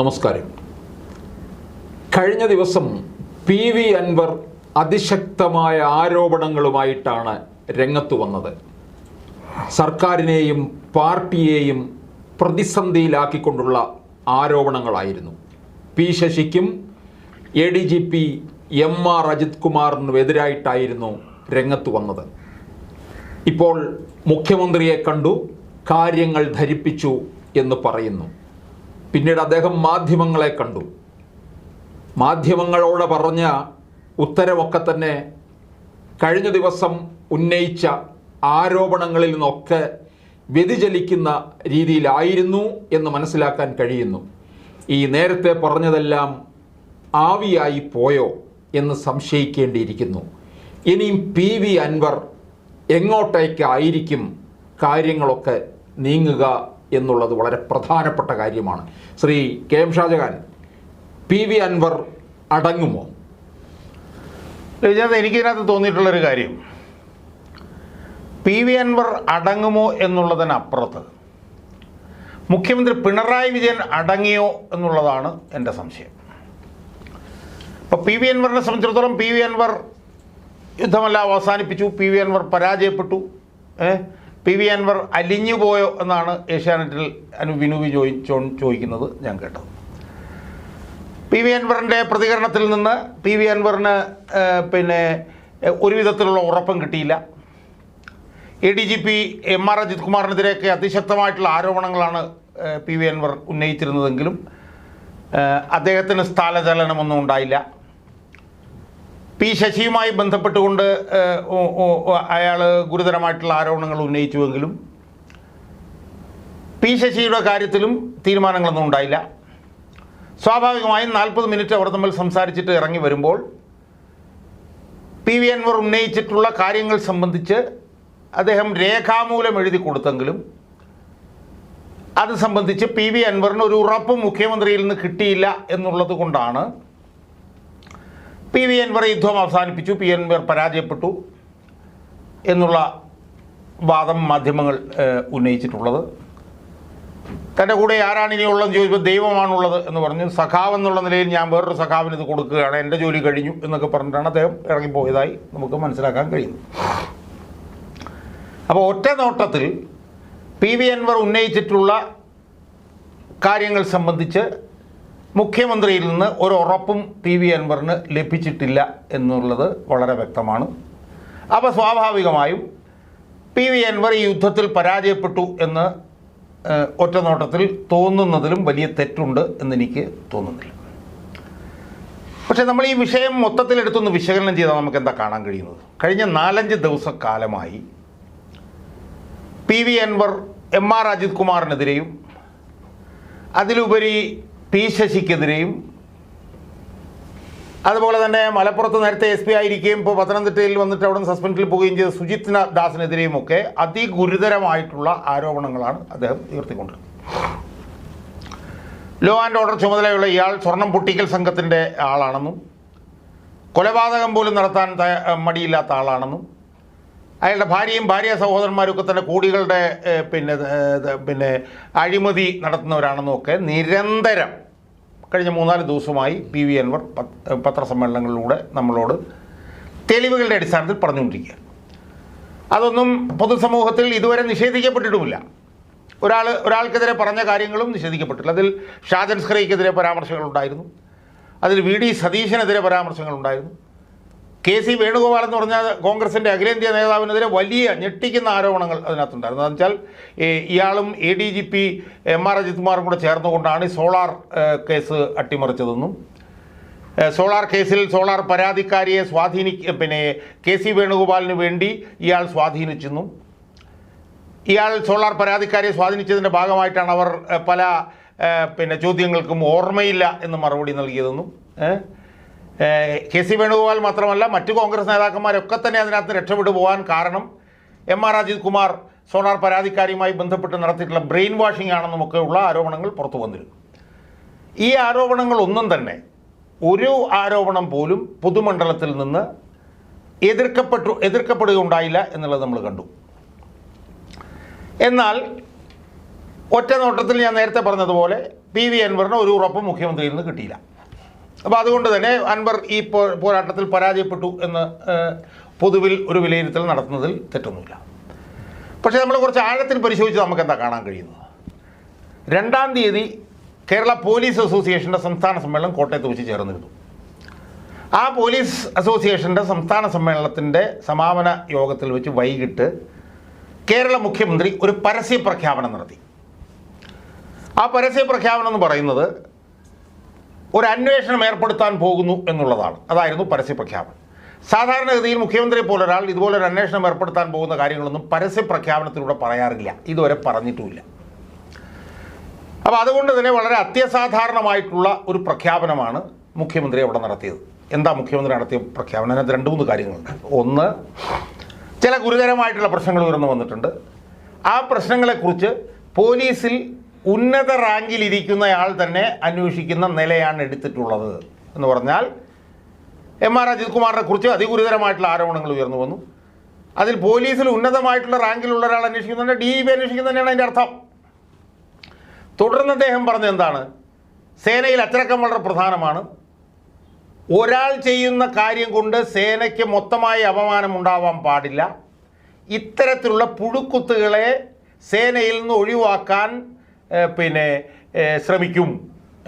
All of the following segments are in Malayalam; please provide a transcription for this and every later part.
നമസ്കാരം. കഴിഞ്ഞ ദിവസം പി വി അൻവർ അതിശക്തമായ ആരോപണങ്ങളുമായിട്ടാണ് രംഗത്ത് വന്നത്. സർക്കാരിനെയും പാർട്ടിയെയും പ്രതിസന്ധിയിലാക്കിക്കൊണ്ടുള്ള ആരോപണങ്ങളായിരുന്നു. P ശശിക്കും A D G P M R Ajith കുമാറിനും എതിരായിട്ടായിരുന്നു രംഗത്ത് വന്നത്. ഇപ്പോൾ മുഖ്യമന്ത്രിയെ കണ്ടു കാര്യങ്ങൾ ധരിപ്പിച്ചു എന്ന് പറയുന്നു. പിന്നീട് അദ്ദേഹം മാധ്യമങ്ങളെ കണ്ടു. മാധ്യമങ്ങളോട് പറഞ്ഞ ഉത്തരവൊക്കെ തന്നെ കഴിഞ്ഞ ദിവസം ഉന്നയിച്ച ആരോപണങ്ങളിൽ നിന്നൊക്കെ വ്യതിചലിക്കുന്ന രീതിയിലായിരുന്നു എന്ന് മനസ്സിലാക്കാൻ കഴിയുന്നു. ഈ നേരത്തെ പറഞ്ഞതെല്ലാം ആവിയായി പോയോ എന്ന് സംശയിക്കേണ്ടിയിരിക്കുന്നു. ഇനിയും പി വി അൻവർ എങ്ങോട്ടേക്കായിരിക്കും കാര്യങ്ങളൊക്കെ നീങ്ങുക എന്നുള്ളത് വളരെ പ്രധാനപ്പെട്ട കാര്യമാണ്. Shri K M Shajahan P V Anwar അടങ്ങുമോ? ഇതിനകത്ത് എനിക്കിതിനകത്ത് തോന്നിയിട്ടുള്ളൊരു കാര്യം. പി വി അൻവർ അടങ്ങുമോ എന്നുള്ളതിനപ്പുറത്ത് മുഖ്യമന്ത്രി പിണറായി വിജയൻ അടങ്ങിയോ എന്നുള്ളതാണ് എന്റെ സംശയം. ഇപ്പോൾ പി വി അൻവറിനെ സംബന്ധിച്ചിടത്തോളം പി വി അൻവർ യുദ്ധമെല്ലാം അവസാനിപ്പിച്ചു പി വി അൻവർ പരാജയപ്പെട്ടു ഏ പി വി അൻവർ അലിഞ്ഞു പോയോ എന്നാണ് ഏഷ്യാനെറ്റിൽ അനു വിനുവി ചോദിക്കുന്നത് ഞാൻ കേട്ടത്. പി വി അൻവറിന്റെ പ്രതികരണത്തിൽ നിന്ന് പി വി അൻവറിന് പിന്നെ ഒരു വിധത്തിലുള്ള ഉറപ്പും കിട്ടിയില്ല. A D G P M R Ajith കുമാറിനെതിരെയൊക്കെ അതിശക്തമായിട്ടുള്ള ആരോപണങ്ങളാണ് പി വി അൻവർ ഉന്നയിച്ചിരുന്നതെങ്കിലും അദ്ദേഹത്തിന് സ്ഥലചലനമൊന്നും ഉണ്ടായില്ല. പി ശശിയുമായി ബന്ധപ്പെട്ടുകൊണ്ട് അയാൾ ഗുരുതരമായിട്ടുള്ള ആരോപണങ്ങൾ ഉന്നയിച്ചുവെങ്കിലും പി ശശിയുടെ കാര്യത്തിലും തീരുമാനങ്ങളൊന്നും ഉണ്ടായില്ല. സ്വാഭാവികമായും നാൽപ്പത് മിനിറ്റ് അവർ തമ്മിൽ സംസാരിച്ചിട്ട് ഇറങ്ങി വരുമ്പോൾ പി വി അൻവർ ഉന്നയിച്ചിട്ടുള്ള കാര്യങ്ങൾ സംബന്ധിച്ച് അദ്ദേഹം രേഖാമൂലം എഴുതി കൊടുത്തെങ്കിലും അത് സംബന്ധിച്ച് പി വി അൻവറിന് ഒരു ഉറപ്പ് മുഖ്യമന്ത്രിയിൽ നിന്ന് കിട്ടിയില്ല എന്നുള്ളത് കൊണ്ടാണ് പി വി അൻവർ യുദ്ധം അവസാനിപ്പിച്ചു. പി എൻവർ പരാജയപ്പെട്ടു എന്നുള്ള വാദം മാധ്യമങ്ങൾ ഉന്നയിച്ചിട്ടുള്ളത്. തന്റെ കൂടെ ആരാണ് ഇനിയുള്ളതെന്ന് ചോദിച്ചപ്പോൾ ദൈവമാണുള്ളത് എന്ന് പറഞ്ഞു. സഖാവ് എന്നുള്ള നിലയിൽ ഞാൻ വേറൊരു സഖാവിന് ഇത് കൊടുക്കുകയാണ്. എന്റെ ജോലി കഴിഞ്ഞു എന്നൊക്കെ പറഞ്ഞിട്ടാണ് അദ്ദേഹം ഇറങ്ങിപ്പോയതായി നമുക്ക് മനസ്സിലാക്കാൻ കഴിയുന്നു. അപ്പോൾ ഒറ്റ നോട്ടത്തിൽ പി വി അൻവർ ഉന്നയിച്ചിട്ടുള്ള കാര്യങ്ങൾ സംബന്ധിച്ച് മുഖ്യമന്ത്രിയിൽ നിന്ന് ഒരു ഉറപ്പും പി വി അൻവറിന് ലഭിച്ചിട്ടില്ല എന്നുള്ളത് വളരെ വ്യക്തമാണ്. അപ്പോൾ സ്വാഭാവികമായും പി വി അൻവർ ഈ യുദ്ധത്തിൽ പരാജയപ്പെട്ടു എന്ന് ഒറ്റനോട്ടത്തിൽ ഒറ്റ നോട്ടത്തിൽ തോന്നുന്നതിലും വലിയ തെറ്റുണ്ട് എന്നെനിക്ക് തോന്നുന്നില്ല. പക്ഷേ നമ്മൾ ഈ വിഷയം മൊത്തത്തിലെടുത്തൊന്ന് വിശകലനം ചെയ്താൽ നമുക്ക് എന്താ കാണാൻ കഴിയുന്നത്? കഴിഞ്ഞ നാലഞ്ച് ദിവസക്കാലമായി P V Anwar M R Ajith കുമാറിനെതിരെയും അതിലുപരി പി ശശിക്കെതിരെയും അതുപോലെ തന്നെ മലപ്പുറത്ത് നേരത്തെ എസ് പി ആയിരിക്കുകയും ഇപ്പോൾ പത്തനംതിട്ടയിൽ വന്നിട്ട് അവിടെ നിന്ന് സസ്പെൻഡിൽ പോവുകയും ചെയ്ത സുജിത് ദാസിനെതിരെയും ഒക്കെ അതിഗുരുതരമായിട്ടുള്ള ആരോപണങ്ങളാണ് അദ്ദേഹം ഉയർത്തിക്കൊണ്ടിരുന്നത്. ലോ ആൻഡ് ഓർഡർ ചുമതലയുള്ള ഇയാൾ സ്വർണം പൊട്ടിക്കൽ സംഘത്തിന്റെ ആളാണെന്നും കൊലപാതകം പോലും നടത്താൻ മടിയില്ലാത്ത ആളാണെന്നും അയാളുടെ ഭാര്യയും ഭാര്യ സഹോദരന്മാരും ഒക്കെ തന്നെ കോടികളുടെ പിന്നെ പിന്നെ അഴിമതി നടത്തുന്നവരാണെന്നും ഒക്കെ നിരന്തരം കഴിഞ്ഞ മൂന്നാൽ ദിവസമായി പി വി അൻവർ പത്- പത്രസമ്മേളനങ്ങളിലൂടെ നമ്മളോട് തെളിവുകളുടെ അടിസ്ഥാനത്തിൽ പറഞ്ഞുകൊണ്ടിരിക്കുക അതൊന്നും പൊതുസമൂഹത്തിൽ ഇതുവരെ നിഷേധിക്കപ്പെട്ടിട്ടുമില്ല. ഒരാൾ ഒരാൾക്കെതിരെ പറഞ്ഞ കാര്യങ്ങളും നിഷേധിക്കപ്പെട്ടില്ല അതിൽ ഷാജൻ സ്ഖറയ്ക്കെതിരെ പരാമർശങ്ങളുണ്ടായിരുന്നു. അതിൽ വി ഡി സതീശനെതിരെ പരാമർശങ്ങളുണ്ടായിരുന്നു. കെ സി വേണുഗോപാൽ എന്ന് പറഞ്ഞ കോൺഗ്രസിന്റെ അഖിലേന്ത്യാ നേതാവിനെതിരെ വലിയ ഞെട്ടിക്കുന്ന ആരോപണങ്ങൾ അതിനകത്തുണ്ടായിരുന്നു. എന്ന് വെച്ചാൽ ഇയാളും A D G P M R Ajith കുമാറും കൂടെ ചേർന്നുകൊണ്ടാണ് ഈ സോളാർ കേസ് അട്ടിമറിച്ചതെന്നും സോളാർ കേസിൽ സോളാർ പരാതിക്കാരിയെ സ്വാധീനി പിന്നെ കെ സി വേണുഗോപാലിന് വേണ്ടി ഇയാൾ സ്വാധീനിച്ചെന്നും ഇയാൾ സോളാർ പരാതിക്കാരിയെ സ്വാധീനിച്ചതിന്റെ ഭാഗമായിട്ടാണ് അവർ പല പിന്നെ ചോദ്യങ്ങൾക്കും ഓർമ്മയില്ല എന്ന് മറുപടി നൽകിയതെന്നും കെ സി വേണുഗോപാൽ മാത്രമല്ല മറ്റു കോൺഗ്രസ് നേതാക്കന്മാരൊക്കെ തന്നെ അതിനകത്ത് രക്ഷപ്പെട്ടു പോകാൻ കാരണം M R Ajith Kumar solar പരാതിക്കാരിയുമായി ബന്ധപ്പെട്ട് നടത്തിയിട്ടുള്ള ബ്രെയിൻ വാഷിംഗ് ആണെന്നുമൊക്കെ ഉള്ള ആരോപണങ്ങൾ പുറത്തു വന്നിരുന്നു. ഈ ആരോപണങ്ങളൊന്നും തന്നെ ഒരു ആരോപണം പോലും പൊതുമണ്ഡലത്തിൽ നിന്ന് എതിർക്കപ്പെട്ടു എതിർക്കപ്പെടുകയുണ്ടായില്ല എന്നുള്ളത് നമ്മൾ കണ്ടു. എന്നാൽ ഒറ്റ നോട്ടത്തിൽ ഞാൻ നേരത്തെ പറഞ്ഞതുപോലെ പി വി അൻവറിന് ഒരു ഉറപ്പ് മുഖ്യമന്ത്രിയിൽ നിന്ന് കിട്ടിയില്ല. അപ്പോൾ അതുകൊണ്ട് തന്നെ അൻവർ ഈ പോരാട്ടത്തിൽ പരാജയപ്പെട്ടു എന്ന് പൊതുവിൽ ഒരു വിലയിരുത്തൽ നടത്തുന്നതിൽ തെറ്റൊന്നുമില്ല. പക്ഷേ നമ്മൾ കുറച്ച് ആഴത്തിൽ പരിശോധിച്ച് നമുക്ക് എന്താ കാണാൻ കഴിയുന്നത്? രണ്ടാം തീയതി കേരള പോലീസ് അസോസിയേഷന്റെ സംസ്ഥാന സമ്മേളനം കോട്ടയത്ത് വെച്ച് ചേർന്നിരുന്നു ആ പോലീസ് അസോസിയേഷന്റെ സംസ്ഥാന സമ്മേളനത്തിന്റെ സമാപന യോഗത്തിൽ വെച്ച് വൈകിട്ട് കേരള മുഖ്യമന്ത്രി ഒരു പരസ്യ പ്രഖ്യാപനം നടത്തി. ആ പരസ്യ പ്രഖ്യാപനം എന്ന് പറയുന്നത് ഒരു അന്വേഷണം ഏർപ്പെടുത്താൻ പോകുന്നു എന്നുള്ളതാണ്. അതായിരുന്നു പരസ്യ പ്രഖ്യാപനം. സാധാരണഗതിയിൽ മുഖ്യമന്ത്രിയെ പോലെ ഒരാൾ ഇതുപോലെ ഒരു അന്വേഷണം ഏർപ്പെടുത്താൻ പോകുന്ന കാര്യങ്ങളൊന്നും പരസ്യ പ്രഖ്യാപനത്തിലൂടെ പറയാറില്ല. ഇതുവരെ പറഞ്ഞിട്ടുമില്ല. അപ്പോൾ അതുകൊണ്ട് തന്നെ വളരെ അത്യസാധാരണമായിട്ടുള്ള ഒരു പ്രഖ്യാപനമാണ് മുഖ്യമന്ത്രി അവിടെ നടത്തിയത്. എന്താ മുഖ്യമന്ത്രി നടത്തിയ പ്രഖ്യാപനം? അതിനകത്ത് രണ്ട് മൂന്ന് കാര്യങ്ങളുണ്ട്. ഒന്ന് ചില ഗുരുതരമായിട്ടുള്ള പ്രശ്നങ്ങൾ ഉയർന്നു വന്നിട്ടുണ്ട്. ആ പ്രശ്നങ്ങളെക്കുറിച്ച് പോലീസിൽ ഉന്നത റാങ്കിലിരിക്കുന്നയാൾ തന്നെ അന്വേഷിക്കുന്ന നിലയാണ് എടുത്തിട്ടുള്ളത് എന്ന് പറഞ്ഞാൽ എം ആർ അജിത് കുമാറിനെ കുറിച്ച് അതിഗുരുതരമായിട്ടുള്ള ആരോപണങ്ങൾ ഉയർന്നു വന്നു. അതിൽ പോലീസിൽ ഉന്നതമായിട്ടുള്ള റാങ്കിലുള്ള ഒരാൾ അന്വേഷിക്കുന്നുണ്ട്. ഡി പി അന്വേഷിക്കുന്നതന്നെയാണ് അതിന്റെ അർത്ഥം. തുടർന്ന് അദ്ദേഹം പറഞ്ഞത് എന്താണ്? സേനയിൽ അച്ചടക്കം വളരെ പ്രധാനമാണ്. ഒരാൾ ചെയ്യുന്ന കാര്യം കൊണ്ട് സേനയ്ക്ക് മൊത്തമായി അപമാനം ഉണ്ടാവാൻ പാടില്ല. ഇത്തരത്തിലുള്ള പുഴുക്കുത്തുകളെ സേനയിൽ നിന്ന് ഒഴിവാക്കാൻ പിന്നെ ശ്രമിക്കും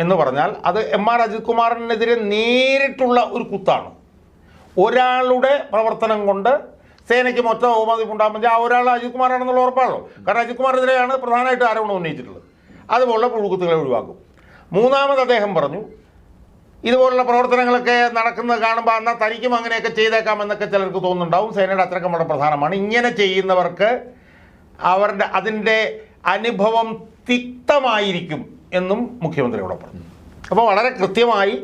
എന്ന് പറഞ്ഞാൽ അത് എം ആർ അജിത് കുമാറിനെതിരെ നേരിട്ടുള്ള ഒരു കുത്താണ്. ഒരാളുടെ പ്രവർത്തനം കൊണ്ട് സേനയ്ക്ക് മൊത്തം അവമതി ഉണ്ടാകുമ്പോൾ ആ ഒരാൾ അജിത് കുമാറാണെന്നുള്ള ഉറപ്പാണല്ലോ. കാരണം അജിത് കുമാറിനെതിരെയാണ് പ്രധാനമായിട്ട് ആരോപണം ഉന്നയിച്ചിട്ടുള്ളത്. അതുപോലുള്ള പുഴുക്കുത്തുകളെ ഒഴിവാക്കും. മൂന്നാമത് അദ്ദേഹം പറഞ്ഞു ഇതുപോലുള്ള പ്രവർത്തനങ്ങളൊക്കെ നടക്കുന്നത് കാണുമ്പോൾ എന്നാൽ തനിക്കും അങ്ങനെയൊക്കെ ചെയ്തേക്കാം എന്നൊക്കെ ചിലർക്ക് തോന്നുന്നുണ്ടാവും. സേനയുടെ അച്ചടക്കം വളരെ പ്രധാനമാണ്. ഇങ്ങനെ ചെയ്യുന്നവർക്ക് അവരുടെ അതിന്റെ അനുഭവം തിക്തമായിരിക്കും എന്നും മുഖ്യമന്ത്രിയോട് പറഞ്ഞു. അപ്പോൾ വളരെ കൃത്യമായി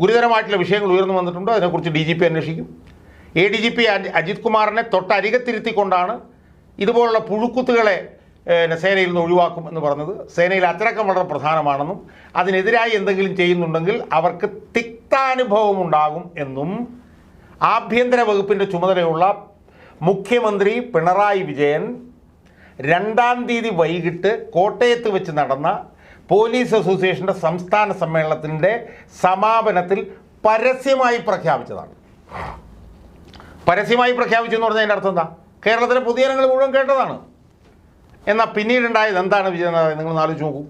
ഗുരുതരമായിട്ടുള്ള വിഷയങ്ങൾ ഉയർന്നു വന്നിട്ടുണ്ട്. അതിനെക്കുറിച്ച് ഡി ജി പി അന്വേഷിക്കും. A D G P Ajith കുമാറിനെ തൊട്ടരികത്തിരുത്തിക്കൊണ്ടാണ് ഇതുപോലുള്ള പുഴുക്കുത്തുകളെ സേനയിൽ നിന്ന് ഒഴിവാക്കും എന്ന് പറഞ്ഞത്. സേനയിൽ അച്ചടക്കം വളരെ പ്രധാനമാണെന്നും അതിനെതിരായി എന്തെങ്കിലും ചെയ്യുന്നുണ്ടെങ്കിൽ അവർക്ക് തിക്താനുഭവം ഉണ്ടാകും എന്നും ആഭ്യന്തര വകുപ്പിന്റെ ചുമതലയുള്ള മുഖ്യമന്ത്രി പിണറായി വിജയൻ രണ്ടാം തീയതി വൈകിട്ട് കോട്ടയത്ത് വെച്ച് നടന്ന പോലീസ് അസോസിയേഷന്റെ സംസ്ഥാന സമ്മേളനത്തിന്റെ സമാപനത്തിൽ പരസ്യമായി പ്രഖ്യാപിച്ചതാണ്. പരസ്യമായി പ്രഖ്യാപിച്ചു എന്ന് പറഞ്ഞതിന്റെ അർത്ഥം എന്താ? കേരളത്തിലെ പൊതുജനങ്ങൾ മുഴുവൻ കേട്ടതാണ്. എന്നാൽ പിന്നീടുണ്ടായത് എന്താണ് വിജയം നിങ്ങൾ ആലോചിച്ച് നോക്കൂ.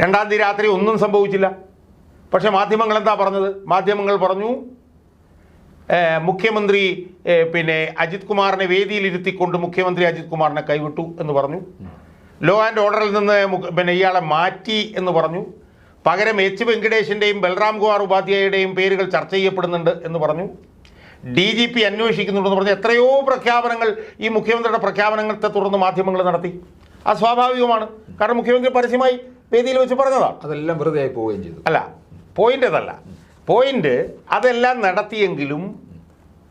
രണ്ടാം തീയതി രാത്രി ഒന്നും സംഭവിച്ചില്ല. പക്ഷേ മാധ്യമങ്ങൾ എന്താ പറഞ്ഞത്? മാധ്യമങ്ങൾ പറഞ്ഞു മുഖ്യമന്ത്രി പിന്നെ അജിത് കുമാറിനെ വേദിയിലിരുത്തിക്കൊണ്ട് മുഖ്യമന്ത്രി അജിത് കുമാറിനെ കൈവിട്ടു എന്ന് പറഞ്ഞു. ലോ ആൻഡ് ഓർഡറിൽ നിന്ന് പിന്നെ ഇയാളെ മാറ്റി എന്ന് പറഞ്ഞു. പകരം എച്ച് വെങ്കടേഷിന്റെയും ബൽറാം കുമാർ ഉപാധ്യായയുടെയും പേരുകൾ ചർച്ച ചെയ്യപ്പെടുന്നുണ്ട് എന്ന് പറഞ്ഞു. ഡി ജി പി അന്വേഷിക്കുന്നുണ്ടെന്ന് പറഞ്ഞ് എത്രയോ പ്രഖ്യാപനങ്ങൾ ഈ മുഖ്യമന്ത്രിയുടെ പ്രഖ്യാപനങ്ങളെ തുടർന്ന് മാധ്യമങ്ങൾ നടത്തി. അത് സ്വാഭാവികമാണ്. കാരണം മുഖ്യമന്ത്രി പരസ്യമായി വേദിയിൽ വെച്ച് പറഞ്ഞതാണ് അതെല്ലാം വെറുതെ ആയി പോവുകയും ചെയ്തു. അല്ല പോയിന്റ് അതല്ല. പോയിന്റ് അതെല്ലാം നടത്തിയെങ്കിലും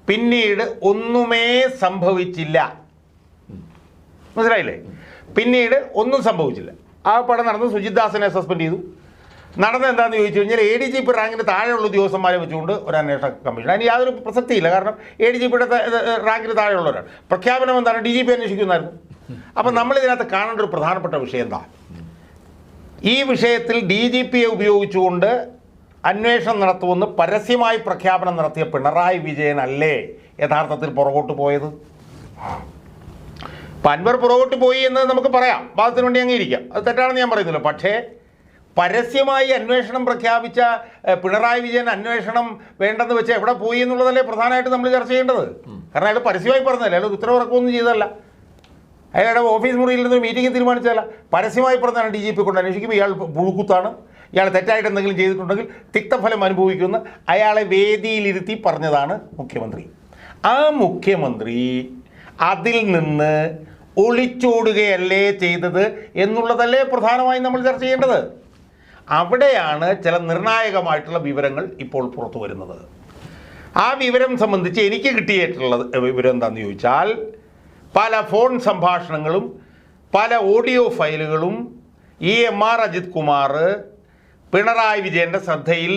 പിന്നീട് ഒന്നുമേ സംഭവിച്ചില്ല. മനസ്സിലായില്ലേ? പിന്നീട് ഒന്നും സംഭവിച്ചില്ല. ആ പടം നടന്ന് സുജിത് ദാസിനെ സസ്പെൻഡ് ചെയ്തു. നടന്നത് എന്താണെന്ന് ചോദിച്ചു കഴിഞ്ഞാൽ എ ഡി ജി പി റാങ്കിന് താഴെയുള്ള ഉദ്യോഗസ്ഥന്മാരെ വെച്ചുകൊണ്ട് ഒരു അന്വേഷണ കമ്മീഷൻ. അതിന് യാതൊരു പ്രസക്തിയില്ല. കാരണം എ ഡി ജി പിയുടെ റാങ്കിന് താഴെയുള്ളവരാണ്. പ്രഖ്യാപനം എന്താണ്? ഡി ജി പി അന്വേഷിക്കുന്നായിരുന്നു. അപ്പം നമ്മൾ ഇതിനകത്ത് കാണേണ്ട ഒരു പ്രധാനപ്പെട്ട വിഷയം എന്താ? ഈ വിഷയത്തിൽ ഡി ജി പിയെ ഉപയോഗിച്ചുകൊണ്ട് അന്വേഷണം നടത്തുമെന്ന് പരസ്യമായി പ്രഖ്യാപനം നടത്തിയ പിണറായി വിജയൻ അല്ലേ യഥാർത്ഥത്തിൽ പുറകോട്ട് പോയത്? പൻവർ അൻവർ പുറകോട്ട് പോയി എന്ന് നമുക്ക് പറയാം. വാദത്തിന് വേണ്ടി അംഗീകരിക്കാം. അത് തെറ്റാണെന്ന് ഞാൻ പറയുന്നില്ല. പക്ഷേ പരസ്യമായി അന്വേഷണം പ്രഖ്യാപിച്ച പിണറായി വിജയൻ അന്വേഷണം വേണ്ടെന്ന് വെച്ച് എവിടെ പോയി എന്നുള്ളതല്ലേ പ്രധാനമായിട്ട് നമ്മൾ ചർച്ച ചെയ്യേണ്ടത്? കാരണം അയാൾ പരസ്യമായി പറഞ്ഞതല്ലേ? അയാൾ ഉത്തരവിറക്കമൊന്നും ചെയ്തതല്ല. അയാളുടെ ഓഫീസ് മുറിയിൽ നിന്ന് മീറ്റിംഗ് തീരുമാനിച്ചതല്ല. പരസ്യമായി പറഞ്ഞാണ് ഡി ജി പി കൊണ്ട് അന്വേഷിക്കുമ്പോൾ ഇയാൾ പുഴുക്കുത്താണ്. ഇയാൾ തെറ്റായിട്ട് എന്തെങ്കിലും ചെയ്തിട്ടുണ്ടെങ്കിൽ തിക്തഫലം അനുഭവിക്കുമെന്ന് അയാളെ വേദിയിലിരുത്തി പറഞ്ഞതാണ് മുഖ്യമന്ത്രി. ആ മുഖ്യമന്ത്രി അതിൽ നിന്ന് ഒളിച്ചോടുകയല്ലേ ചെയ്തത് എന്നുള്ളതല്ലേ പ്രധാനമായും നമ്മൾ ചർച്ച ചെയ്യേണ്ടത്. അവിടെയാണ് ചില നിർണായകമായിട്ടുള്ള വിവരങ്ങൾ ഇപ്പോൾ പുറത്തു വരുന്നത്. ആ വിവരം സംബന്ധിച്ച് എനിക്ക് കിട്ടിയിട്ടുള്ള വിവരം എന്താണെന്ന് ചോദിച്ചാൽ പല ഫോൺ സംഭാഷണങ്ങളും പല ഓഡിയോ ഫയലുകളും ഈ എം ആർ അജിത് കുമാർ പിണറായി വിജയന്റെ ശ്രദ്ധയിൽ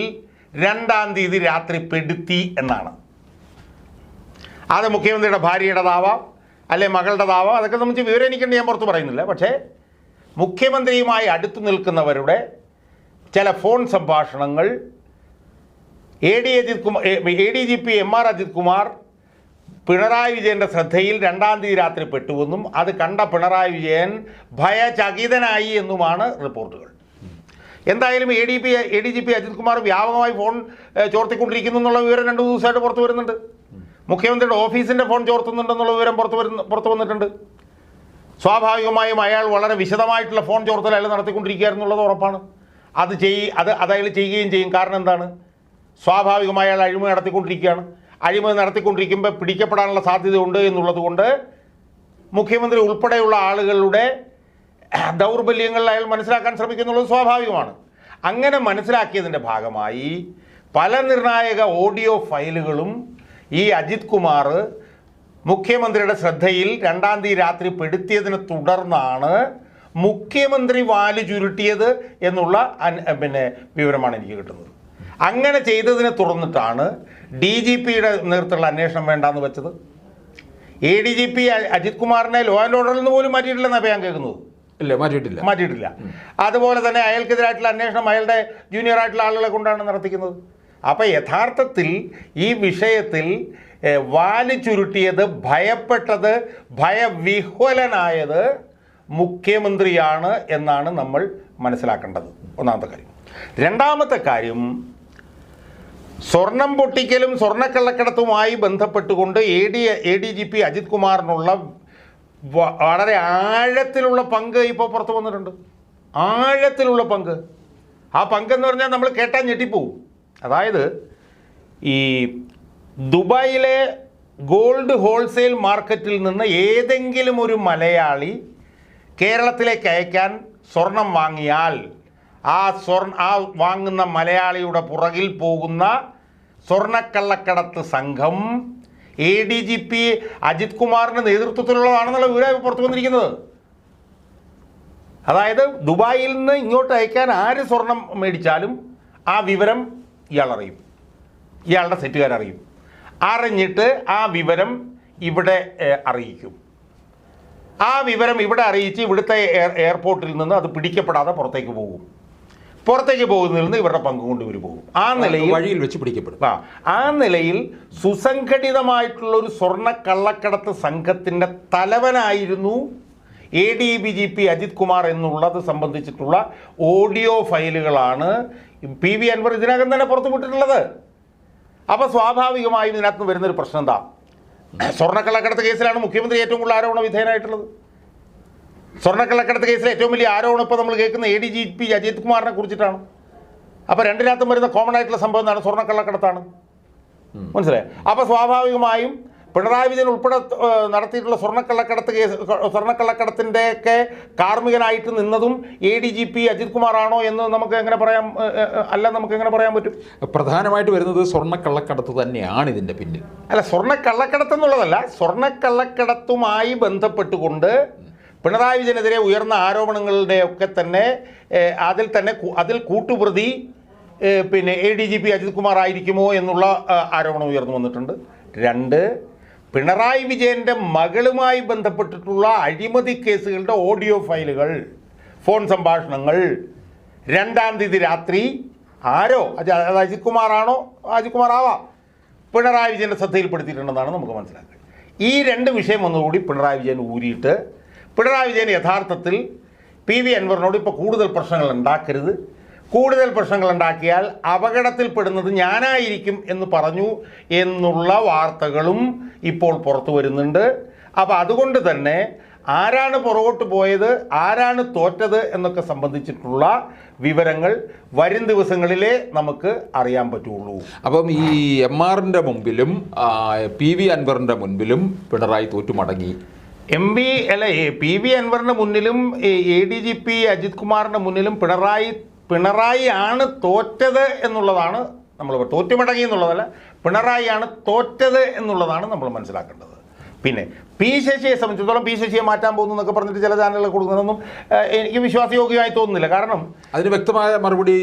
രണ്ടാം തീയതി രാത്രി പെടുത്തി എന്നാണ്. അത് മുഖ്യമന്ത്രിയുടെ ഭാര്യയുടേതാവാം അല്ലെ മകളുടേതാവാം അതൊക്കെ സംബന്ധിച്ച് വിവരം എനിക്കുണ്ട് ഞാൻ പുറത്ത് പറയുന്നില്ല. പക്ഷേ മുഖ്യമന്ത്രിയുമായി അടുത്തു നിൽക്കുന്നവരുടെ ചില ഫോൺ സംഭാഷണങ്ങൾ A D Ajith Kumar A D G P M R Ajith Kumar Pinarayi വിജയന്റെ ശ്രദ്ധയിൽ രണ്ടാം തീയതി രാത്രി പെട്ടുവെന്നും അത് കണ്ട പിണറായി വിജയൻ ഭയചകിതനായി എന്നുമാണ് റിപ്പോർട്ടുകൾ. എന്തായാലും A D P A D G P Ajith Kumar വ്യാപകമായി ഫോൺ ചോർത്തിക്കൊണ്ടിരിക്കുന്നു എന്നുള്ള വിവരം രണ്ടു ദിവസമായിട്ട് പുറത്തു വരുന്നുണ്ട്. മുഖ്യമന്ത്രിയുടെ ഓഫീസിന്റെ ഫോൺ ചോർത്തുന്നുണ്ടെന്നുള്ള വിവരം പുറത്തു വരുന്ന പുറത്തു വന്നിട്ടുണ്ട്. സ്വാഭാവികമായും അയാൾ വളരെ വിശദമായിട്ടുള്ള ഫോൺ ചോർത്തൽ അയാൾ നടത്തിക്കൊണ്ടിരിക്കുകയായിരുന്നുള്ളത് ഉറപ്പാണ്. അത് ചെയ് അത് അത് അയാൾ ചെയ്യുകയും ചെയ്യും. കാരണം എന്താണ്? സ്വാഭാവികമായി അയാൾ അഴിമതി നടത്തിക്കൊണ്ടിരിക്കുകയാണ്. അഴിമതി നടത്തിക്കൊണ്ടിരിക്കുമ്പോൾ പിടിക്കപ്പെടാനുള്ള സാധ്യതയുണ്ട് എന്നുള്ളത് കൊണ്ട് മുഖ്യമന്ത്രി ഉൾപ്പെടെയുള്ള ആളുകളുടെ ദൗർബല്യങ്ങൾ അയാൾ മനസ്സിലാക്കാൻ ശ്രമിക്കുന്നുള്ളത് സ്വാഭാവികമാണ്. അങ്ങനെ മനസ്സിലാക്കിയതിന്റെ ഭാഗമായി പല നിർണായക ഓഡിയോ ഫയലുകളും ഈ അജിത് കുമാർ മുഖ്യമന്ത്രിയുടെ ശ്രദ്ധയിൽ രണ്ടാം തീയതി രാത്രി പെടുത്തിയതിനെ തുടർന്നാണ് മുഖ്യമന്ത്രി വാൽ ചുരുട്ടിയത് എന്നുള്ള പിന്നെ വിവരമാണ് എനിക്ക് കിട്ടുന്നത്. അങ്ങനെ ചെയ്തതിനെ തുടർന്നിട്ടാണ് ഡി ജി പിയുടെ നേതൃത്വത്തിലുള്ള അന്വേഷണം വേണ്ടാന്ന് വെച്ചത്. A D G P Ajith കുമാറിനെ ലോ ആൻഡ് ഓർഡറിൽ നിന്ന് പോലും മാറ്റിയിട്ടില്ലെന്നാണ് ഞാൻ കേൾക്കുന്നത്. ഇല്ല മാറ്റിയിട്ടില്ല. മാറ്റിയിട്ടില്ല. അതുപോലെ തന്നെ അയാൾക്കെതിരായിട്ടുള്ള അന്വേഷണം അയാളുടെ ജൂനിയർ ആയിട്ടുള്ള ആളുകളെ കൊണ്ടാണ് നടത്തിക്കുന്നത്. അപ്പോൾ യഥാർത്ഥത്തിൽ ഈ വിഷയത്തിൽ വാൽ ചുരുട്ടിയത് ഭയപ്പെട്ടത് ഭയവിഹ്വലനായത് മുഖ്യമന്ത്രിയാണ് എന്നാണ് നമ്മൾ മനസ്സിലാക്കേണ്ടത്. ഒന്നാമത്തെ കാര്യം. രണ്ടാമത്തെ കാര്യം സ്വർണം പൊട്ടിക്കലും സ്വർണക്കള്ളക്കടത്തുമായി ബന്ധപ്പെട്ടുകൊണ്ട് A D A D G P Ajith കുമാറിനുള്ള വളരെ ആഴത്തിലുള്ള പങ്ക് ഇപ്പോൾ പുറത്തു വന്നിട്ടുണ്ട്. ആഴത്തിലുള്ള പങ്ക്. ആ പങ്കെന്ന് പറഞ്ഞാൽ നമ്മൾ കേട്ടാൽ ഞെട്ടിപ്പോവും. അതായത് ഈ ദുബായിലെ ഗോൾഡ് ഹോൾസെയിൽ മാർക്കറ്റിൽ നിന്ന് ഏതെങ്കിലും ഒരു മലയാളി കേരളത്തിലേക്ക് അയക്കാൻ സ്വർണം വാങ്ങിയാൽ ആ സ്വർണ ആ വാങ്ങുന്ന മലയാളിയുടെ പുറകിൽ പോകുന്ന സ്വർണക്കള്ളക്കടത്ത് സംഘം A D G P Ajith കുമാറിന്റെ നേതൃത്വത്തിലുള്ളതാണെന്നുള്ള വിവരം പുറത്തു വന്നിരിക്കുന്നത്. അതായത് ദുബായിൽ നിന്ന് ഇങ്ങോട്ട് അയക്കാൻ ആര് സ്വർണം മേടിച്ചാലും ആ വിവരം ഇയാളറിയും. ഇയാളുടെ സെറ്റുകാരറിയും. അറിഞ്ഞിട്ട് ആ വിവരം ഇവിടെ അറിയിക്കും. ആ വിവരം ഇവിടെ അറിയിച്ച് ഇവിടുത്തെ എയർപോർട്ടിൽ നിന്ന് അത് പിടിക്കപ്പെടാതെ പുറത്തേക്ക് പോകും. പുറത്തേക്ക് പോകുന്നതിൽ നിന്ന് ഇവരുടെ പങ്ക് കൊണ്ട് ഇവർ പോകും. ആ നിലയിൽ വഴിയിൽ വെച്ച് പിടിക്കപ്പെടും. ആ ആ നിലയിൽ സുസംഘടിതമായിട്ടുള്ള ഒരു സ്വർണ കള്ളക്കടത്ത് സംഘത്തിന്റെ തലവനായിരുന്നു A D B G P Ajith Kumar എന്നുള്ളത് സംബന്ധിച്ചിട്ടുള്ള ഓഡിയോ ഫയലുകളാണ് പി വി അൻവർ ഇതിനകം തന്നെ പുറത്തു വിട്ടിട്ടുള്ളത് അപ്പോൾ സ്വാഭാവികമായും ഇതിനകത്ത് വരുന്നൊരു പ്രശ്നം എന്താ? സ്വർണക്കള്ളക്കടത്ത് കേസിലാണ് മുഖ്യമന്ത്രി ഏറ്റവും കൂടുതൽ ആരോപണ വിധേയനായിട്ടുള്ളത്. സ്വർണക്കള്ളക്കടത്ത് കേസിലെ ഏറ്റവും വലിയ ആരോപണം ഇപ്പോൾ നമ്മൾ കേൾക്കുന്ന A D G P Ajith കുമാറിനെ കുറിച്ചിട്ടാണ്. അപ്പോൾ രണ്ടിനകത്തും വരുന്ന കോമൺ ആയിട്ടുള്ള സംഭവം എന്താണ്? സ്വർണക്കള്ളക്കടത്താണ്. മനസ്സിലായി? അപ്പോൾ സ്വാഭാവികമായും പിണറായി വിജയൻ ഉൾപ്പെടെ നടത്തിയിട്ടുള്ള സ്വർണക്കള്ളക്കടത്ത് കേസ് സ്വർണക്കള്ളക്കടത്തിന്റെയൊക്കെ കാർമ്മികനായിട്ട് നിന്നതും A D G P Ajith കുമാറാണോ എന്ന് നമുക്ക് എങ്ങനെ പറയാം? അല്ല നമുക്ക് എങ്ങനെ പറയാൻ പറ്റും? പ്രധാനമായിട്ട് വരുന്നത് സ്വർണക്കള്ളക്കടത്ത് തന്നെയാണ് ഇതിന്റെ പിന്നിൽ. അല്ല സ്വർണക്കള്ളക്കടത്ത് എന്നുള്ളതല്ല സ്വർണക്കള്ളക്കടത്തുമായി ബന്ധപ്പെട്ടുകൊണ്ട് പിണറായി വിജയനെതിരെ ഉയർന്ന ആരോപണങ്ങളുടെ ഒക്കെ തന്നെ അതിൽ തന്നെ അതിൽ കൂട്ടുപ്രതി പിന്നെ A D G P Ajith Kumar ആയിരിക്കുമോ എന്നുള്ള ആരോപണം ഉയർന്നു വന്നിട്ടുണ്ട്. രണ്ട് പിണറായി വിജയന്റെ മകളുമായി ബന്ധപ്പെട്ടിട്ടുള്ള അഴിമതി കേസുകളുടെ ഓഡിയോ ഫയലുകൾ ഫോൺ സംഭാഷണങ്ങൾ രണ്ടാം തീയതി രാത്രി ആരോ അത് അജിത് കുമാറാണോ അജിത് കുമാർ ആവാം പിണറായി വിജയന്റെ ശ്രദ്ധയിൽപ്പെടുത്തിയിട്ടുണ്ടെന്നാണ് നമുക്ക് മനസ്സിലാക്കുക ഈ രണ്ട് വിഷയം ഒന്നുകൂടി പിണറായി വിജയൻ ഊരിയിട്ട് പിണറായി വിജയൻ യഥാർത്ഥത്തിൽ പി വി അൻവറിനോട് ഇപ്പോൾ കൂടുതൽ പ്രശ്നങ്ങൾ ഉണ്ടാക്കരുത്. കൂടുതൽ പ്രശ്നങ്ങൾ ഉണ്ടാക്കിയാൽ അപകടത്തിൽപ്പെടുന്നത് ഞാനായിരിക്കും എന്ന് പറഞ്ഞു എന്നുള്ള വാർത്തകളും ഇപ്പോൾ പുറത്തു വരുന്നുണ്ട്. അപ്പോൾ അതുകൊണ്ട് തന്നെ ആരാണ് പുറകോട്ട് പോയത് ആരാണ് തോറ്റത് എന്നൊക്കെ സംബന്ധിച്ചിട്ടുള്ള വിവരങ്ങൾ വരും ദിവസങ്ങളിലേ നമുക്ക് അറിയാൻ പറ്റുള്ളൂ. അപ്പം ഈ എം ആറിന്റെ മുമ്പിലും പി വി അൻവറിന്റെ മുൻപിലും പിണറായി തോറ്റു മടങ്ങി. എം വി അല്ല എ- പി വി അൻവറിന് മുന്നിലും A D G P Ajith കുമാറിന്റെ മുന്നിലും പിണറായി പിണറായി ആണ് തോറ്റത് എന്നുള്ളതാണ് നമ്മൾ തോറ്റുമടങ്ങി എന്നുള്ളതല്ല പിണറായിയാണ് തോറ്റത് എന്നുള്ളതാണ് നമ്മൾ മനസ്സിലാക്കേണ്ടത്. പിന്നെ പി ശശിയെ സംബന്ധിച്ചിടത്തോളം പി ശശിയെ മാറ്റാൻ പോകുന്നു എന്നൊക്കെ പറഞ്ഞിട്ട് ചില ചാനലുകൾ കൊടുക്കുന്നതൊന്നും എനിക്ക് വിശ്വാസയോഗ്യമായി തോന്നുന്നില്ല. കാരണം അതിന് വ്യക്തമായ മറുപടി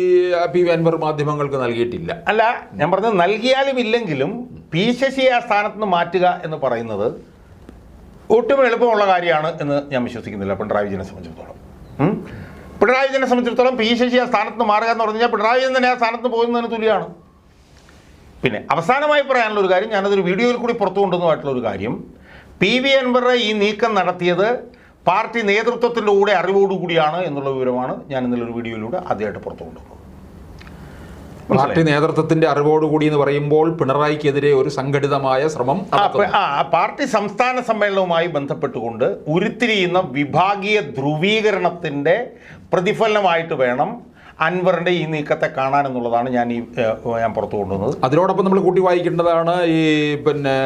പി വി അൻവർ മാധ്യമങ്ങൾക്ക് നൽകിയിട്ടില്ല. അല്ല ഞാൻ പറഞ്ഞത് നൽകിയാലും ഇല്ലെങ്കിലും പി ശശിയെ ആ സ്ഥാനത്ത് നിന്ന് മാറ്റുക എന്ന് പറയുന്നത് ഒട്ടും എളുപ്പമുള്ള കാര്യമാണ് എന്ന് ഞാൻ വിശ്വസിക്കുന്നില്ല പിണറായി വിജയനെ സംബന്ധിച്ചിടത്തോളം. പിണറായി വിജയനെ സംബന്ധിച്ചിടത്തോളം പി ശശി ആ സ്ഥാനത്ത് നിന്ന് മാറുക എന്ന് പറഞ്ഞു കഴിഞ്ഞാൽ പിണറായി വിജയൻ തന്നെ ആ സ്ഥാനത്ത് പോകുന്നതിന് തുല്യമാണ്. പിന്നെ അവസാനമായി പറയാനുള്ള ഒരു കാര്യം ഞാനതൊരു വീഡിയോയിൽ കൂടി പുറത്തു കൊണ്ടുവന്നതായിട്ടുള്ള ഒരു കാര്യം. പി വി അൻവറെ ഈ നീക്കം നടത്തിയത് പാർട്ടി നേതൃത്വത്തിന്റെ കൂടെ അറിവോടുകൂടിയാണ് എന്നുള്ള വിവരമാണ് ഞാൻ ഇന്നലെ ഒരു വീഡിയോയിലൂടെ ആദ്യമായിട്ട് പുറത്തു കൊണ്ടുവന്നത്. പാർട്ടി നേതൃത്വത്തിന്റെ അറിവോടുകൂടി എന്ന് പറയുമ്പോൾ പിണറായിക്കെതിരെ ഒരു സംഘടിതമായ ശ്രമം പാർട്ടി സംസ്ഥാന സമ്മേളനവുമായി ബന്ധപ്പെട്ടുകൊണ്ട് ഉരുത്തിരിയുന്ന വിഭാഗീയ ധ്രുവീകരണത്തിന്റെ പ്രതിഫലനമായിട്ട് വേണം അൻവറിന്റെ ഈ നീക്കത്തെ കാണാൻ എന്നുള്ളതാണ് ഞാൻ ഈ ഞാൻ പുറത്തു കൊണ്ടുവന്നത്. അതിനോടൊപ്പം നമ്മൾ കൂട്ടി വായിക്കേണ്ടതാണ് ഈ പിന്നെ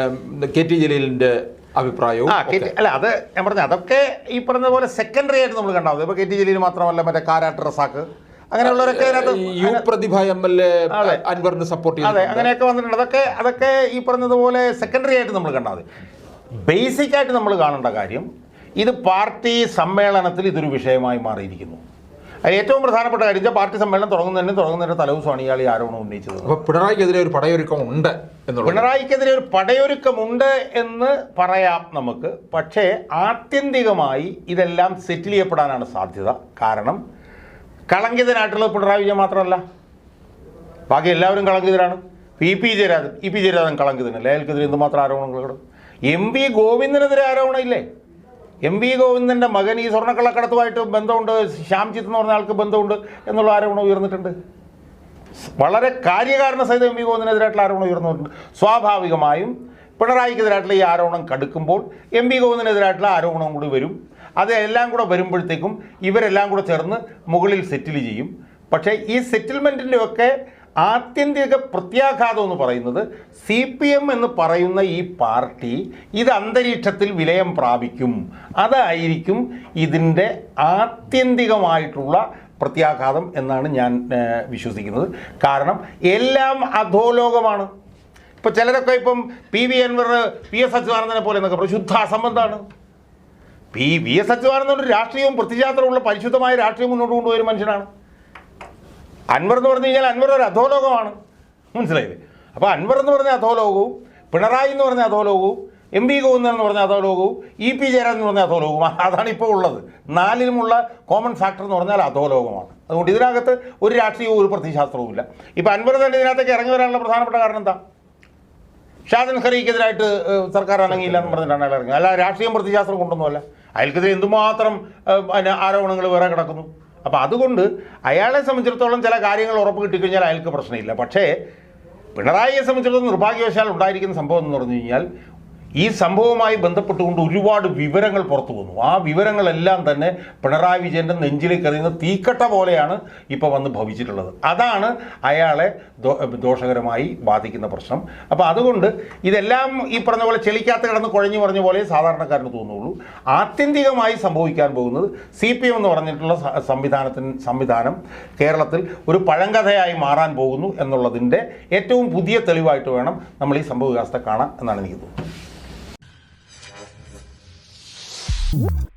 കെ ടി ജലീലിന്റെ അഭിപ്രായവും അല്ല അത് ഞാൻ പറഞ്ഞ അതൊക്കെ ഈ പറഞ്ഞ പോലെ സെക്കൻഡറി ആയിട്ട് നമ്മൾ കണ്ടാവും ഇപ്പോൾ കെ ടി ജലീൽ മാത്രമല്ല മറ്റേ കാരാട്ട് റസാക്ക്. അങ്ങനെയുള്ളവരൊക്കെ അതിനകത്ത് U Prathibha M L A. അൻവറിന് സപ്പോർട്ട് അതെ അങ്ങനെയൊക്കെ വന്നിട്ടുണ്ട്. അതൊക്കെ അതൊക്കെ ഈ പറഞ്ഞതുപോലെ സെക്കൻഡറി ആയിട്ട് നമ്മൾ കണ്ടാൽ മതി. ബേസിക് ആയിട്ട് നമ്മൾ കാണേണ്ട കാര്യം ഇത് പാർട്ടി സമ്മേളനത്തിൽ ഇതൊരു വിഷയമായി മാറിയിരിക്കുന്നു. ഏറ്റവും പ്രധാനപ്പെട്ട കാര്യം വെച്ചാൽ പാർട്ടി സമ്മേളനം തുടങ്ങുന്നതിന് തുടങ്ങുന്നതിന് തലേദിവസമാണ് ഇയാൾ ഈ ആരോപണം ഉന്നയിച്ചത്. അപ്പോൾ പിണറായിക്കെതിരെ ഒരു പടയൊരുക്കം ഉണ്ട് എന്നുള്ളത്. പിണറായിക്കെതിരെ ഒരു പടയൊരുക്കമുണ്ട് എന്ന് പറയാം നമുക്ക്. പക്ഷേ ആത്യന്തികമായി ഇതെല്ലാം സെറ്റിൽ ചെയ്യപ്പെടാനാണ് സാധ്യത. കാരണം കളങ്കിതനായിട്ടുള്ളത് പിണറായി വിജയൻ മാത്രമല്ല. ബാക്കി എല്ലാവരും കളങ്കിതരാണ്. E P Jayarajan E P Jayarajan കളങ്കിതനല്ലേ? അയാൾക്കെതിരെ എന്തുമാത്രം ആരോപണങ്ങൾ കിടും? എം വി ഗോവിന്ദനെതിരെ ആരോപണം ഇല്ലേ? എം വി ഗോവിന്ദന്റെ മകൻ ഈ സ്വർണക്കള്ളക്കടത്തുമായിട്ട് ബന്ധമുണ്ട്. ശ്യാംജിത്ത് എന്ന് പറഞ്ഞ ആൾക്ക് ബന്ധമുണ്ട് എന്നുള്ള ആരോപണം ഉയർന്നിട്ടുണ്ട്. വളരെ കാര്യകാരണ സഹിതം എം വി ഗോവിന്ദനെതിരായിട്ടുള്ള ആരോപണം ഉയർന്നിട്ടുണ്ട്. സ്വാഭാവികമായും പിണറായിക്കെതിരായിട്ടുള്ള ഈ ആരോപണം കടുക്കുമ്പോൾ എം വി ഗോവിന്ദനെതിരായിട്ടുള്ള ആരോപണം കൂടി വരും. അത് എല്ലാം കൂടെ വരുമ്പോഴത്തേക്കും ഇവരെല്ലാം കൂടെ ചേർന്ന് മുകളിൽ സെറ്റിൽ ചെയ്യും. പക്ഷേ ഈ സെറ്റിൽമെന്റിന്റെയൊക്കെ ആത്യന്തിക പ്രത്യാഘാതം എന്ന് പറയുന്നത് സി പി എം എന്ന് പറയുന്ന ഈ പാർട്ടി ഇത് അന്തരീക്ഷത്തിൽ വിലയം പ്രാപിക്കും. അതായിരിക്കും ഇതിന്റെ ആത്യന്തികമായിട്ടുള്ള പ്രത്യാഘാതം എന്നാണ് ഞാൻ വിശ്വസിക്കുന്നത്. കാരണം എല്ലാം അധോലോകമാണ്. ഇപ്പോൾ ചിലരൊക്കെ ഇപ്പം P V Anwar P S അച്യുതാനന്ദനെ പോലെ എന്നൊക്കെ പറയും. ശുദ്ധ അസംബന്ധമാണ് പി വി എസ് അച്യുതാനന്ദൻ ഒരു രാഷ്ട്രീയവും പ്രതിജാത്രമുള്ള പരിശുദ്ധമായ രാഷ്ട്രീയം മുന്നോട്ട് കൊണ്ടുപോയൊരു മനുഷ്യനാണ്. അൻവർ എന്ന് പറഞ്ഞു കഴിഞ്ഞാൽ അൻവർ ഒരു അധോലോകമാണ്. മനസ്സിലായില്ലേ? അപ്പോൾ അൻവർ എന്ന് പറഞ്ഞ അധോലോകവും പിണറായി എന്ന് പറഞ്ഞ അധോലോകവും എം പി ഗോവിന്ദൻ എന്ന് പറഞ്ഞ അധോലോകവും ഇ പി ജയരാജൻ എന്ന് പറഞ്ഞ അധോലോകവും അതാണ് ഇപ്പോൾ ഉള്ളത്. നാലിലുമുള്ള കോമൺ ഫാക്ടർ എന്ന് പറഞ്ഞാൽ അധോലോകമാണ്. അതുകൊണ്ട് ഇതിനകത്ത് ഒരു രാഷ്ട്രീയവും ഒരു പ്രതിശാസ്ത്രവും ഇല്ല. ഇപ്പോൾ അൻവർ തന്നെ ഇതിനകത്തേക്ക് ഇറങ്ങി വരാനുള്ള പ്രധാനപ്പെട്ട കാരണം എന്താ? ഷാജൻ ഖറീക്കെതിരായിട്ട് ഏഹ്, സർക്കാർ അനങ്ങിയില്ല എന്ന് പറഞ്ഞിട്ടാണ് അയാൾ ഇറങ്ങി അല്ല രാഷ്ട്രീയം പ്രതിശാസ്ത്രം കൊണ്ടൊന്നുമല്ല. അയാൾക്കെതിരെ എന്തുമാത്രം പിന്നെ ആരോപണങ്ങൾ വേറെ കിടക്കുന്നു. അപ്പോൾ അതുകൊണ്ട് അയാളെ സംബന്ധിച്ചിടത്തോളം ചില കാര്യങ്ങൾ ഉറപ്പ് കിട്ടിക്കഴിഞ്ഞാൽ അയാൾക്ക് പ്രശ്നമില്ല. പക്ഷേ പിണറായിയെ സംബന്ധിച്ചിടത്തോളം നിർഭാഗ്യവശാൽ ഉണ്ടായിരിക്കുന്ന സംഭവം എന്ന് പറഞ്ഞു കഴിഞ്ഞാൽ ഈ സംഭവവുമായി ബന്ധപ്പെട്ടുകൊണ്ട് ഒരുപാട് വിവരങ്ങൾ പുറത്തു വന്നു. ആ വിവരങ്ങളെല്ലാം തന്നെ പിണറായി വിജയന്റെ നെഞ്ചിലേക്ക് എറിയുന്ന തീക്കട്ട പോലെയാണ് ഇപ്പോൾ വന്ന് ഭവിച്ചിട്ടുള്ളത്. അതാണ് അയാളെ ദോഷകരമായി ബാധിക്കുന്ന പ്രശ്നം. അപ്പോൾ അതുകൊണ്ട് ഇതെല്ലാം ഈ പറഞ്ഞ പോലെ ചെളിക്കാത്ത കിടന്ന് കുഴഞ്ഞു പറഞ്ഞ പോലെ സാധാരണക്കാരന് തോന്നുള്ളൂ. ആത്യന്തികമായി സംഭവിക്കാൻ പോകുന്നത് സി പി എം എന്ന് പറഞ്ഞിട്ടുള്ള സംവിധാനത്തിന് സംവിധാനം കേരളത്തിൽ ഒരു പഴങ്കഥയായി മാറാൻ പോകുന്നു എന്നുള്ളതിന്റെ ഏറ്റവും പുതിയ തെളിവായിട്ട് വേണം നമ്മൾ ഈ സംഭവവികാസത്തെ കാണാൻ എന്നാണ് എനിക്ക് തോന്നുന്നത്. What?